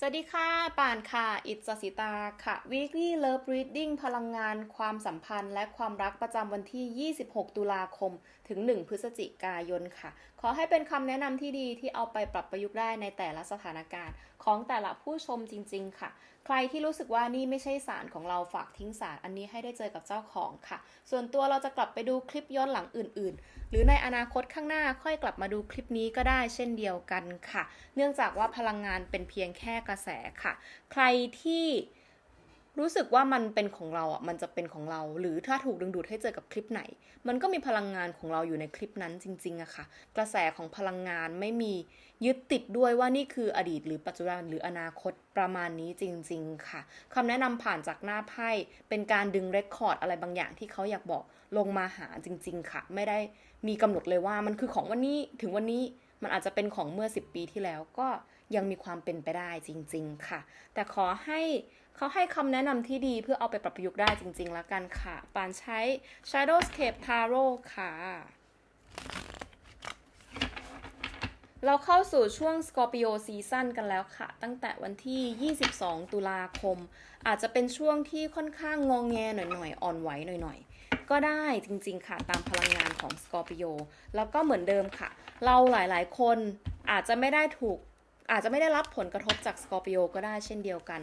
สวัสดีค่ะป่านค่ะ อิตสสิตาค่ะ Weekly Love Reading พลังงาน ความสัมพันธ์ และความรักประจำวันที่ 26 ตุลาคมถึง 1 พฤศจิกายนค่ะ ขอให้เป็นคำแนะนำที่ดีที่เอาไปปรับประยุกต์ได้ในแต่ละสถานการณ์ ของแต่ละผู้ชมจริง ๆ ค่ะ ใครที่รู้สึกว่านี่ไม่ใช่สารของเราฝากทิ้งสารอันนี้ให้ได้เจอกับเจ้าของค่ะ ส่วนตัวเราจะกลับไปดูคลิปย้อนหลังอื่น ๆ หรือในอนาคตข้างหน้าค่อยกลับมาดูคลิปนี้ก็ได้เช่นเดียวกันค่ะ เนื่องจากว่าพลังงานเป็นเพียงแค่กระแสค่ะ ใครที่ รู้สึกว่ามันเป็นของเราอะมันจะเป็นของเรา หรือถ้าถูกดึงดูดให้เจอกับคลิปไหน มันก็มีพลังงานของเราอยู่ในคลิปนั้นจริงๆอะค่ะ กระแสของพลังงานไม่มียึดติดด้วยว่านี่คืออดีต หรือปัจจุบันหรืออนาคตประมาณนี้จริง ๆ ค่ะคำแนะนำผ่านจากหน้าไพ่เป็นการดึงเรคคอร์ดอะไรบางอย่างที่เขาอยากบอกลงมาหาจริง ๆ ค่ะ ไม่ได้มีกำหนดเลยว่ามันคือของวันนี้ถึงวันนี้มันอาจจะเป็นของเมื่อ 10 ปีที่แล้วก็ ยังมีความเป็นไปได้จริง ๆ ค่ะ แต่ขอให้เขาให้คำแนะนำที่ดีเพื่อเอาไปปรับประยุกต์ได้จริง ๆ แล้วกันค่ะ ปานใช้ Shadowscape Tarot ค่ะ เราเข้าสู่ช่วง Scorpio Season กันแล้วค่ะ ตั้งแต่วันที่ 22 ตุลาคม อาจจะเป็นช่วงที่ค่อนข้างงองแงหน่อยๆ อ่อนไหวหน่อยๆก็ได้จริงๆ ค่ะตามพลังงานของ Scorpio แล้วก็เหมือนเดิมค่ะ เราหลายๆ คนอาจจะไม่ได้ถูก อาจจะไม่ได้รับผลกระทบจาก Scorpio ก็ได้เช่นเดียวกัน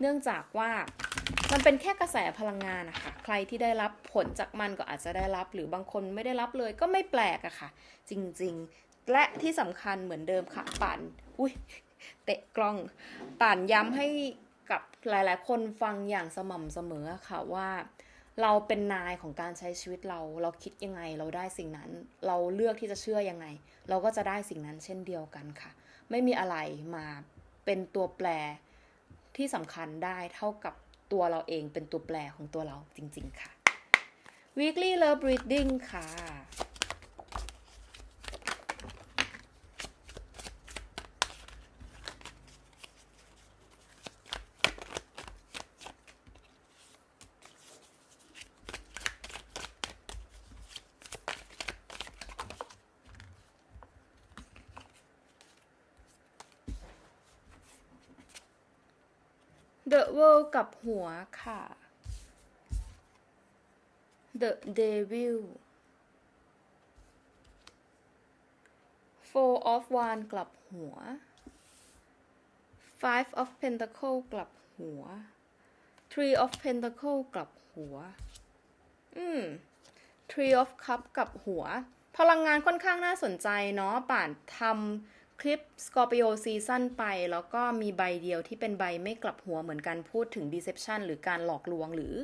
เนื่องจากว่ามันเป็นแค่กระแสพลังงานนะคะใครที่ได้รับผลจากมันก็อาจจะได้รับ หรือบางคนไม่ได้รับเลยก็ไม่แปลกอะค่ะ จริงๆ และที่สำคัญเหมือนเดิมค่ะป่านอุ้ยเตะกล้องป่านย้ำให้กับหลายๆ คนฟังอย่างสม่ำเสมอค่ะว่าเราเป็นนายของการใช้ชีวิตเรา เราคิดยังไง เราได้สิ่งนั้น เราเลือกที่จะเชื่อยังไง เราก็จะได้สิ่งนั้นเช่นเดียวกันค่ะ ไม่มีอะไรมาเป็นตัวแปรที่สำคัญได้เท่ากับตัวเราเองเป็นตัวแปรของตัวเราจริง ๆ ค่ะ weekly love reading ค่ะ The World กับหัวค่ะ The Devil Four of Wands กลับหัว Five of Pentacle กลับหัว Three of Pentacle กลับหัว อืม Three of Cup กลับหัว พลังงานค่อนข้างน่าสนใจเนาะป่านทำ คลิป Scorpio Season ไป แล้วก็มีใบเดียวที่เป็นใบไม่กลับหัวเหมือนกันพูดถึง Deception หรือการหลอกลวงหรือ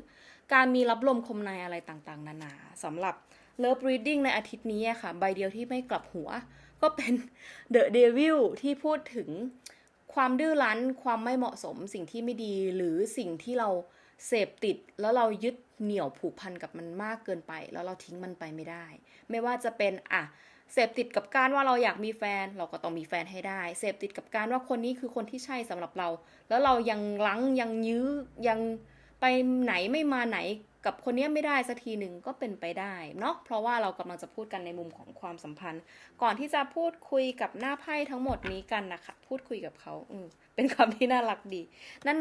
การมีรับลมคมในอะไรต่างๆ นานาสำหรับ Love Reading ในอาทิตย์นี้ค่ะ ใบเดียวที่ไม่กลับหัว ก็เป็น The Devil ที่พูดถึงความดื้อรั้นความไม่เหมาะสมสิ่งที่ไม่ดีหรือสิ่งที่เราเสพติดแล้วเรายึดเหนี่ยวผูกพันกับมันมากเกินไป แล้วเราทิ้งมันไปไม่ได้ ไม่ว่าจะเป็นอะ เสพติดกับการว่าเราอยากมีแฟน เราก็ต้องมีแฟนให้ได้ เสพติดกับการว่าคนนี้คือคนที่ใช่สำหรับเรา แล้วเรายังลังยังยื้อยังไปไหนไม่มาไหน กับคนนี้ไม่ได้สักทีหนึ่งก็เป็นไปได้เนาะเพราะว่าเรากำลังจะพูดกันในมุมของความสัมพันธ์ ก่อนที่จะพูดคุยกับหน้าไพ่ทั้งหมดนี้กันนะคะพูดคุยกับเขาอืเป็นคำที่น่ารักดี นั่น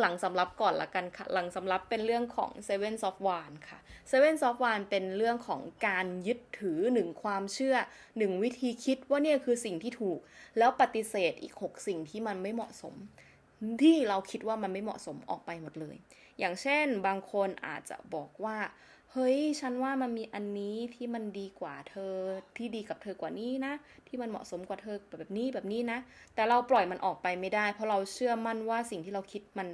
หลังสำรับก่อนละกันค่ะ หลังสำรับเป็นเรื่องของ Seven of Wands ค่ะ Seven of Wands เป็นเรื่องของการยึดถือหนึ่งความเชื่อหนึ่งวิธีคิดว่าเนี่ยคือสิ่งที่ถูก แล้วปฏิเสธอีก 6 สิ่งที่มันไม่เหมาะสม ที่เราคิดว่ามันไม่เหมาะสมออกไปหมดเลย อย่างเช่นบางคนอาจจะบอกว่าเฮ้ย ฉันว่ามันมีอันนี้ที่มันดีกว่าเธอ ที่ดีกับเธอกว่านี้นะ ที่มันเหมาะสมกว่าเธอแบบนี้แบบนี้นะ แต่เราปล่อยมันออกไปไม่ได้ เพราะเราเชื่อมั่นว่าสิ่งที่เราคิดมัน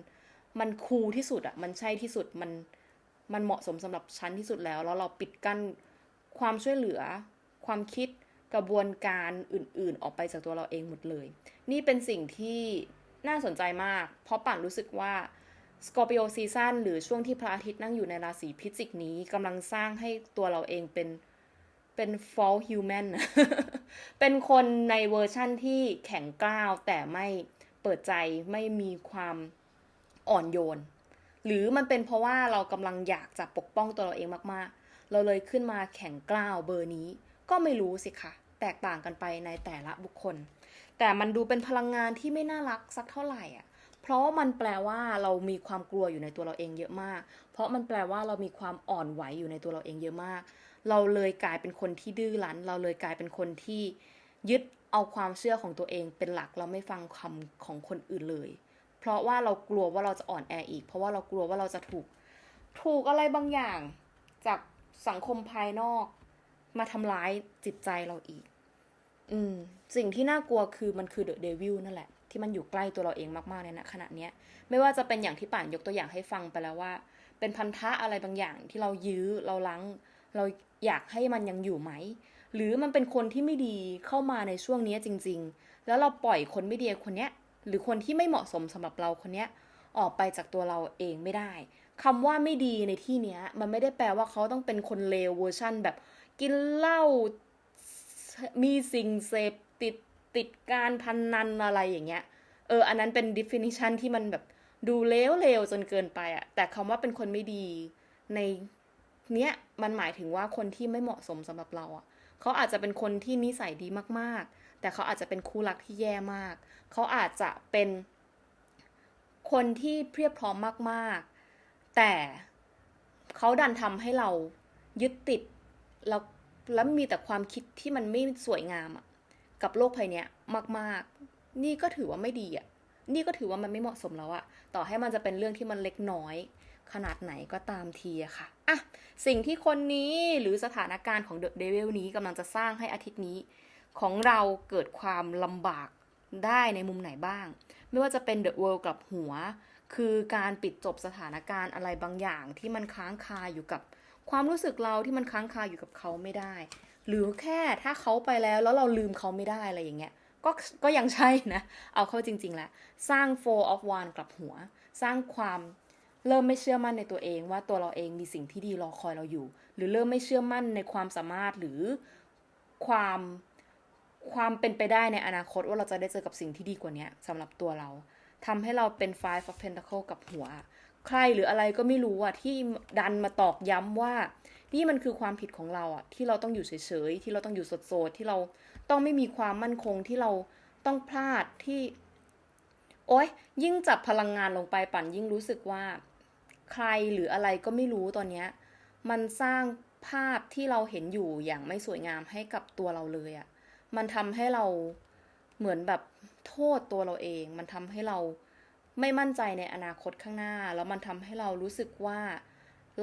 มันคูลที่สุดอะมันใช่ที่สุด มัน มันเหมาะสมสำหรับฉันที่สุดแล้ว แล้วเราปิดกั้นความช่วยเหลือ ความคิด กระบวนการอื่น ๆ ออกไปจากตัวเราเองหมดเลย นี่เป็นสิ่งที่ น่าสนใจมาก เพราะป่านรู้สึกว่า Scorpio Season หรือช่วงที่พระอาทิตย์นั่งอยู่ในราศีพิจิกนี้กำลังสร้างให้ตัวเราเองเป็นเป็น false human เป็นคนในเวอร์ชั่นที่แข็งกร้าวแต่ไม่เปิดใจไม่มีความอ่อนโยน หรือมันเป็นเพราะว่าเรากำลังอยากจะปกป้องตัวเราเองมากๆ เราเลยขึ้นมาแข็งกร้าวเบอร์นี้ ก็ไม่รู้สิคะ แตกต่างกันไปในแต่ละบุคคล แต่มันดูเป็นพลังงานที่ไม่น่ารักสักเท่าไหร่อะเพราะมันแปลว่าเรามีความกลัวอยู่ในตัวเราเองเยอะมาก เพราะมันแปลว่าเรามีความอ่อนไหวอยู่ในตัวเราเองเยอะมาก เราเลยกลายเป็นคนที่ดื้อรั้น เราเลยกลายเป็นคนที่ยึดเอาความเชื่อของตัวเองเป็นหลัก เราไม่ฟังคำของคนอื่นเลย เพราะว่าเรากลัวว่าเราจะอ่อนแออีก เพราะว่าเรากลัวว่าเราจะถูก ถูกอะไรบางอย่างจากสังคมภายนอก มาทำร้ายจิตใจเราอีก อืมสิ่งที่น่ากลัวคือมันคือเดอะเดวิลนั่นแหละ ที่มันอยู่ใกล้ตัวเราเองมากๆในณขณะเนี้ย ไม่ว่าจะเป็นอย่างที่ป่านยกตัวอย่างให้ฟังไปแล้วว่า เป็นพันธะอะไรบางอย่างที่เรายื้อเราลังเราอยากให้มันยังอยู่ไหม หรือมันเป็นคนที่ไม่ดีเข้ามาในช่วงนี้จริง ๆ แล้วเราปล่อยคนไม่ดีคนเนี้ย หรือคนที่ไม่เหมาะสมสำหรับเราคนเนี้ยออกไปจากตัวเราเองไม่ได้คำว่าไม่ดีในที่เนี้ย มันไม่ได้แปลว่าเขาต้องเป็นคนเลวเวอร์ชั่นแบบกินเหล้า มีสิ่งเสพติดติดการพนนันอะไรอย่างเงี้ย เออ อันนั้นเป็น definition ที่มันแบบดูเลวเลวๆจนเกินไปอะแต่คำว่าเป็นคนไม่ดีในเนี้ยมันหมายถึงว่าคนที่ไม่เหมาะสมสำหรับเราอะเขาอาจจะเป็นคนที่นิสัยดีมากๆ แต่เขาอาจจะเป็นคู่รักที่แย่มาก เขาอาจจะเป็นคนที่เพียบพร้อมมากๆ แต่เขาดันทำให้เรายึดติดแล้ว แล้วมีแต่ความคิดที่มันไม่สวยงามอะกับโลกภัยเนี้ยมาก ๆ นี่ก็ถือว่าไม่ดีอะนี่ก็ถือว่ามันไม่เหมาะสมแล้วอะต่อให้มันจะเป็นเรื่องที่มันเล็กน้อย ขนาดไหนก็ตามทีอะค่ะอะสิ่งที่คนนี้หรือสถานการณ์ของเดอะเดวิลนี้กำลังจะสร้างให้อาทิตย์นี้ ของเราเกิดความลำบากได้ในมุมไหนบ้าง ไม่ว่าจะเป็นเดอะเวิลด์กลับหัว คือการปิดจบสถานการณ์อะไรบางอย่างที่มันค้างคาอยู่กับ ความรู้สึกเราที่มันค้างคาอยู่กับเขาไม่ได้ หรือแค่ถ้าเขาไปแล้วแล้วเราลืมเขาไม่ได้อะไรอย่างเงี้ยก็ก็ยังใช่นะ เอาเข้าจริงๆแล้วสร้าง four of one กลับหัว สร้างความเริ่มไม่เชื่อมั่นในตัวเองว่าตัวเราเองมีสิ่งที่ดีรอคอยเราอยู่ หรือเริ่มไม่เชื่อมั่นในความสามารถหรือความความเป็นไปได้ในอนาคตว่าเราจะได้เจอกับสิ่งที่ดีกว่านี้สำหรับตัวเราทำให้เราเป็น five of pentacle กับหัว ใครหรืออะไรก็ไม่รู้อะที่ดันมาตอกย้ำว่า นี่มันคือความผิดของเราอะที่เราต้องอยู่เฉยๆ ที่เราต้องอยู่โสดๆ ที่เราต้องไม่มีความมั่นคงที่เราต้องพลาดที่ โอ๊ย ยิ่งจับพลังงานลงไปปั่นยิ่งรู้สึกว่า ใครหรืออะไรก็ไม่รู้ตอนเนี้ยมันสร้างภาพที่เราเห็นอยู่อย่างไม่สวยงามให้กับตัวเราเลยอะมันทำให้เราเหมือนแบบโทษตัวเราเอง มันทำให้เรา ไม่มั่นใจในอนาคตข้างหน้า แล้วมันทำให้เรารู้สึกว่า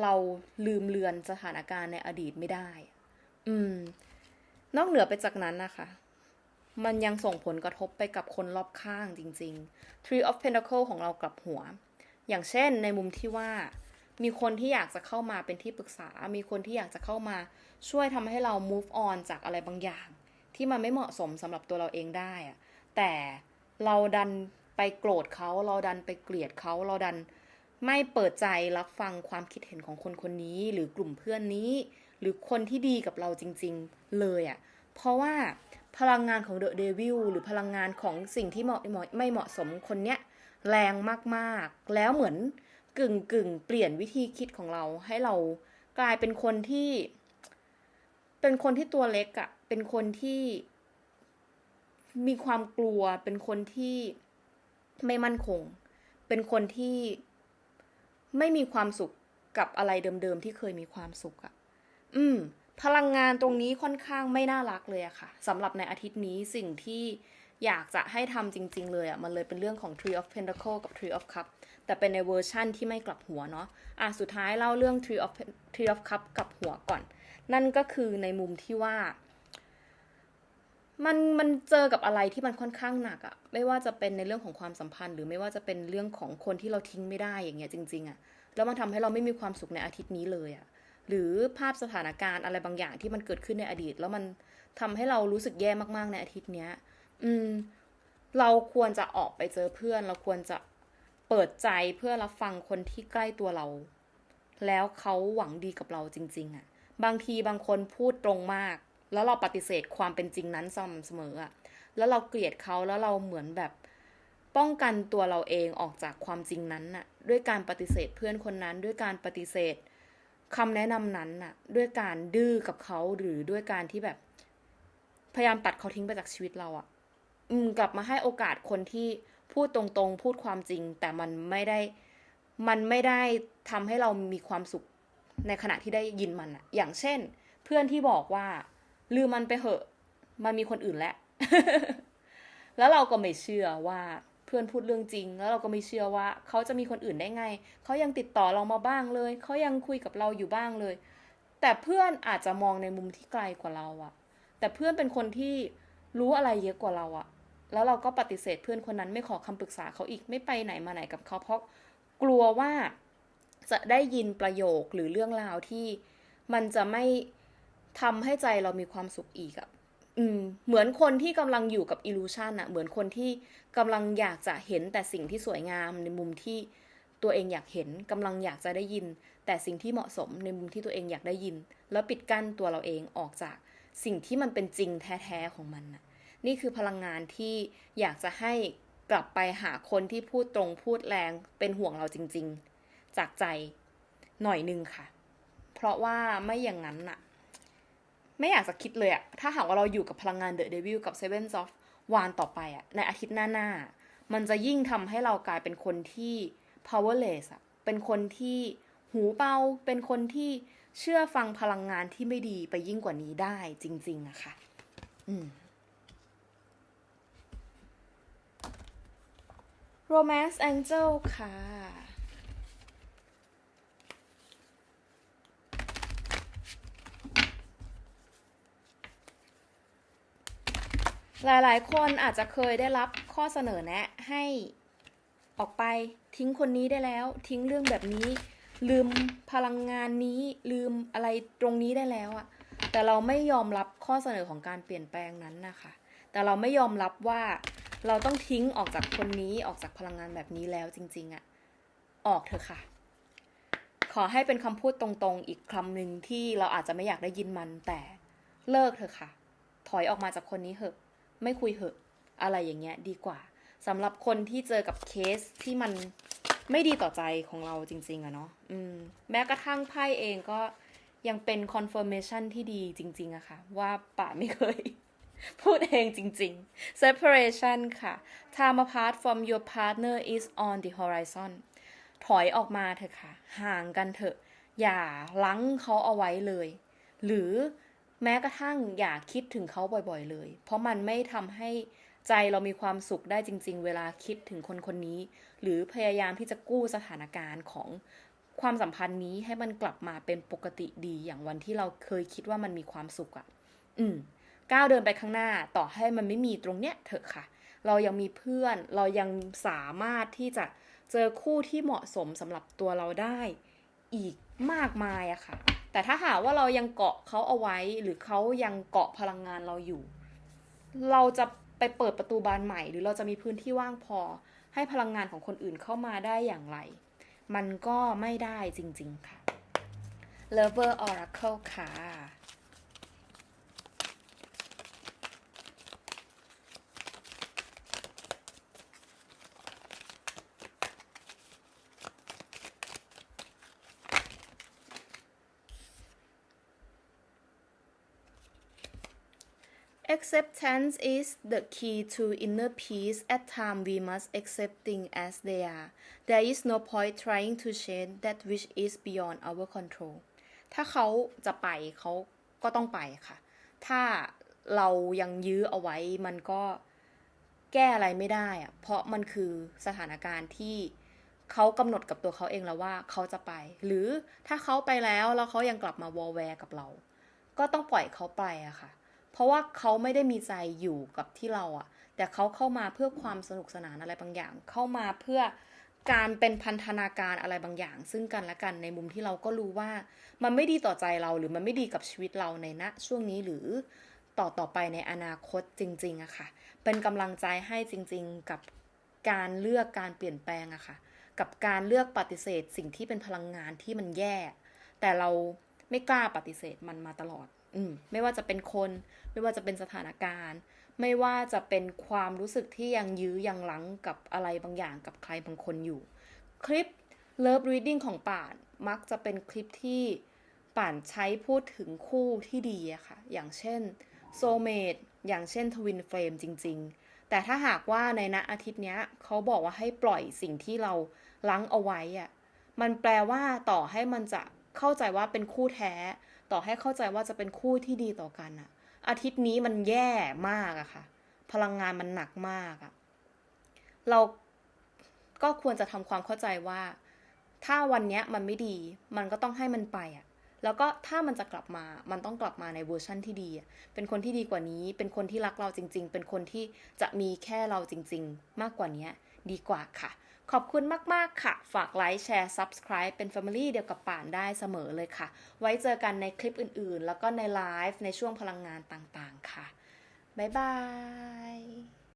เราลืมเลือนสถานการณ์ในอดีตไม่ได้ อืม นอกเหนือไปจากนั้นนะคะ มันยังส่งผลกระทบไปกับคนรอบข้างจริง ๆ Tree of Pentacle ของเรากลับหัว อย่างเช่นในมุมที่ว่า มีคนที่อยากจะเข้ามาเป็นที่ปรึกษา มีคนที่อยากจะเข้ามาช่วยทำให้เรา move on จากอะไรบางอย่าง ที่มันไม่เหมาะสมสำหรับตัวเราเองได้อะแต่เราดัน ไปโกรธเขาเราดันไปเกลียดเขาเราดันไม่เปิดใจรับฟังความคิดเห็นของคนคนนี้ หรือกลุ่มเพื่อนนี้ หรือคนที่ดีกับเราจริง ๆ เลยอะ่ะ เพราะว่าพลังงานของเดอะเดวิลหรือพลังงานของสิ่งที่เหมาะไม่เหมาะสมคนเนี้ยแรงมากๆ แล้วเหมือนกึ่งกึ่งเปลี่ยนวิธีคิดของเราให้เรากลายเป็นคนที่ เป็นคนที่ตัวเล็กอะ่ะ เป็นคนที่มีความกลัว เป็นคนที่ ไม่มั่นคง เป็นคนที่ไม่มีความสุขกับอะไรเดิมๆที่เคยมีความสุขอะอืม พลังงานตรงนี้ค่อนข้างไม่น่ารักเลยอะค่ะสำหรับในอาทิตย์นี้สิ่งที่อยากจะให้ทำจริง ๆ เลยอะมันเลยเป็นเรื่องของ Tree of Pentacle กับ Tree of Cup แต่เป็นในเวอร์ชั่นที่ไม่กลับหัวเนาะอะสุดท้ายเล่าเรื่อง Tree of Tree of Cup กับหัวก่อน นั่นก็คือในมุมที่ว่า มันมันเจอกับอะไรที่มันค่อนข้างหนักอะไม่ว่าจะเป็นในเรื่องของความสัมพันธ์ หรือไม่ว่าจะเป็นเรื่องของคนที่เราทิ้งไม่ได้อย่างเงี้ยจริงๆอะแล้วมันทำให้เราไม่มีความสุขในอาทิตย์นี้เลยอะหรือภาพสถานการณ์อะไรบางอย่างที่มันเกิดขึ้นในอดีต แล้วมันทำให้เรารู้สึกแย่มากๆในอาทิตย์เนี้ย อืม เราควรจะออกไปเจอเพื่อน เราควรจะเปิดใจเพื่อรับฟังคนที่ใกล้ตัวเรา แล้วเขาหวังดีกับเราจริง ๆอะบางทีบางคนพูดตรงมาก แล้วเราปฏิเสธความเป็นจริงนั้นสม่ำเสมออะแล้วเราเกลียดเขาแล้วเราเหมือนแบบป้องกันตัวเราเองออกจากความจริงนั้นน่ะ ด้วยการปฏิเสธเพื่อนคนนั้น ด้วยการปฏิเสธคำแนะนำนั้นน่ะ ด้วยการดื้อกับเขาหรือด้วยการที่แบบ พยายามตัดเขาทิ้งไปจากชีวิตเราอะอืม กลับมาให้โอกาสคนที่พูดตรงๆ พูดความจริง แต่มันไม่ได้ มันไม่ได้ทำให้เรามีความสุขในขณะที่ได้ยินมันอะอย่างเช่น เพื่อนที่บอกว่า ลืมมันไปเหอะ มันมีคนอื่นแล้ว แล้วเราก็ไม่เชื่อว่าเพื่อนพูดเรื่องจริง แล้วเราก็ไม่เชื่อว่า เขาจะมีคนอื่นได้ไง เขายังติดต่อเรามาบ้างเลย เขายังคุยกับเราอยู่บ้างเลย แต่เพื่อนอาจจะมองในมุมที่ไกลกว่าเราอะแต่เพื่อนเป็นคนที่รู้อะไรเยอะกว่าเราอะแล้วเราก็ปฏิเสธเพื่อนคนนั้นไม่ขอคำปรึกษาเขาอีกไม่ไปไหนมาไหนกับเขาเพราะกลัวว่าจะได้ยินประโยคหรือเรื่องราวที่มันจะไม่ ทำให้ใจเรามีความสุขอีกอะอืมเหมือนคนที่กำลังอยู่กับอิลูชันอะเหมือนคนที่กำลังอยากจะเห็นแต่สิ่งที่สวยงามในมุมที่ตัวเองอยากเห็นกำลังอยากจะได้ยิน แต่สิ่งที่เหมาะสมในมุมที่ตัวเองอยากได้ยิน แล้วปิดกั้นตัวเราเองออกจากสิ่งที่มันเป็นจริงแท้ๆของมันน่ะนี่คือพลังงานที่อยากจะให้กลับไปหาคนที่พูดตรงพูดแรงเป็นห่วงเราจริง ๆ จากใจหน่อยนึงค่ะ เพราะว่าไม่อย่างนั้นน่ะ ไม่อยากจะคิดเลยอะถ้าหากว่าเราอยู่กับพลังงานเดอะเดวิลกับเซเว่นซอฟวานต่อไปอะในอาทิตย์หน้าๆ มันจะยิ่งทำให้เรากลายเป็นคนที่ powerless อะเป็นคนที่หูเบาเป็นคนที่เชื่อฟังพลังงานที่ไม่ดีไปยิ่งกว่านี้ได้จริง ๆอะค่ะ อืม Romance Angel ค่ะ หลายๆ คนอาจจะเคยได้รับข้อเสนอแนะให้ออกไปทิ้งคนนี้ได้แล้ว ทิ้งเรื่องแบบนี้ ลืมพลังงานนี้ลืมอะไรตรงนี้ได้แล้วอะแต่เราไม่ยอมรับข้อเสนอของการเปลี่ยนแปลงนั้นนะคะ แต่เราไม่ยอมรับว่าเราต้องทิ้งออกจากคนนี้ออกจากพลังงานแบบนี้แล้วจริง ๆอะออกเถอะค่ะ ขอให้เป็นคำพูดตรงๆ อีกคำหนึ่งที่เราอาจจะไม่อยากได้ยินมันแต่เลิกเถอะค่ะ ถอยออกมาจากคนนี้เถอะ ไม่คุยเหอะอะไรอย่างเงี้ยดีกว่าสำหรับคนที่เจอกับเคสที่มันไม่ดีต่อใจของเราจริง ๆอะเนาะอืมแม้กระทั่งไพ่เองก็ยังเป็น confirmation ที่ดีจริง ๆอะค่ะ ว่าป่าไม่เคย พูดเองจริง ๆ separation ค่ะ time apart from your partner is on the horizon ถอยออกมาเถอะค่ะ ห่างกันเถอะ อย่าลังเขาเอาไว้เลย หรือ แม้กระทั่งอย่าคิดถึงเขาบ่อยๆเลย เพราะมันไม่ทำให้ใจเรามีความสุขได้จริง ๆ เวลาคิดถึงคนคนนี้ หรือพยายามที่จะกู้สถานการณ์ของความสัมพันธ์นี้ให้มันกลับมาเป็นปกติดีอย่างวันที่เราเคยคิดว่ามันมีความสุขอะ่ะ อืมก้าวเดินไปข้างหน้าต่อให้มันไม่มีตรงเนี้ยเถอะค่ะ เรายังมีเพื่อนเรายังสามารถที่จะเจอคู่ที่เหมาะสมสำหรับตัวเราได้ อีกมากมายอะค่ะ แต่ถ้าหากว่าเรายังเกาะเขาเอาไว้ หรือเขายังเกาะพลังงานเราอยู่ เราจะไปเปิดประตูบานใหม่ หรือเราจะมีพื้นที่ว่างพอ ให้พลังงานของคนอื่นเข้ามาได้อย่างไร มันก็ไม่ได้จริงๆค่ะ Lover Oracle ค่ะ Acceptance is the key to inner peace. At times, we must accept things as they are. There is no point trying to change that which is beyond our control. ถ้าเขาจะไปเขาก็ต้องไปค่ะ ถ้าเรายังยื้อเอาไว้มันก็แก้อะไรไม่ได้อะเพราะมันคือสถานการณ์ที่เขากำหนดกับตัวเขาเองแล้วว่าเขาจะไป หรือถ้าเขาไปแล้วแล้วเขายังกลับมาวอลแวร์กับเรา ก็ต้องปล่อยเขาไปอะค่ะ เพราะว่าเขาไม่ได้มีใจอยู่กับที่เราอะแต่เขาเข้ามาเพื่อความสนุกสนานอะไรบางอย่าง เข้ามาเพื่อการเป็นพันธนาการอะไรบางอย่าง ซึ่งกันและกันในมุมที่เราก็รู้ว่า มันไม่ดีต่อใจเราหรือมันไม่ดีกับชีวิตเราในณช่วงนี้หรือต่อต่อไปในอนาคตจริงๆอะค่ะ เป็นกำลังใจให้จริงๆกับการเลือกการเปลี่ยนแปลงอะค่ะ กับการเลือกปฏิเสธสิ่งที่เป็นพลังงานที่มันแย่ แต่เราไม่กล้าปฏิเสธมันมาตลอด อืมไม่ว่าจะเป็นคน ไม่ว่าจะเป็นสถานการณ์ ไม่ว่าจะเป็นความรู้สึกที่ยังยื้อยังลังกับอะไรบางอย่างกับใครบางคนอยู่ คลิป Love Reading ของป่านมักจะเป็นคลิปที่ป่านใช้พูดถึงคู่ที่ดีอะค่ะ อย่างเช่น Soulmate อย่างเช่น Twin Flame จริง ๆ แต่ถ้าหากว่าในณอาทิตย์เนี้ยเขาบอกว่าให้ปล่อยสิ่งที่เราลังเอาไว้อะมันแปลว่าต่อให้มันจะเข้าใจว่าเป็นคู่แท้ ต่อให้เข้าใจว่าจะเป็นคู่ที่ดีต่อกันอะอาทิตย์นี้มันแย่มากอะค่ะ พลังงานมันหนักมากอะเราก็ควรจะทำความเข้าใจว่า ถ้าวันเนี้ยมันไม่ดี มันก็ต้องให้มันไปอะแล้วก็ถ้ามันจะกลับมา มันต้องกลับมาในเวอร์ชั่นที่ดี เป็นคนที่ดีกว่านี้ เป็นคนที่รักเราจริง ๆ เป็นคนที่จะมีแค่เราจริง ๆ มากกว่านี้ดีกว่าค่ะ ขอบคุณมาก ๆ ค่ะ ฝากไลค์แชร์ Subscribe เป็น Family เดียวกับป่านได้เสมอเลยค่ะ ไว้เจอกันในคลิปอื่น ๆ แล้วก็ในไลฟ์ในช่วงพลังงานต่าง ๆ ค่ะ บ๊ายบาย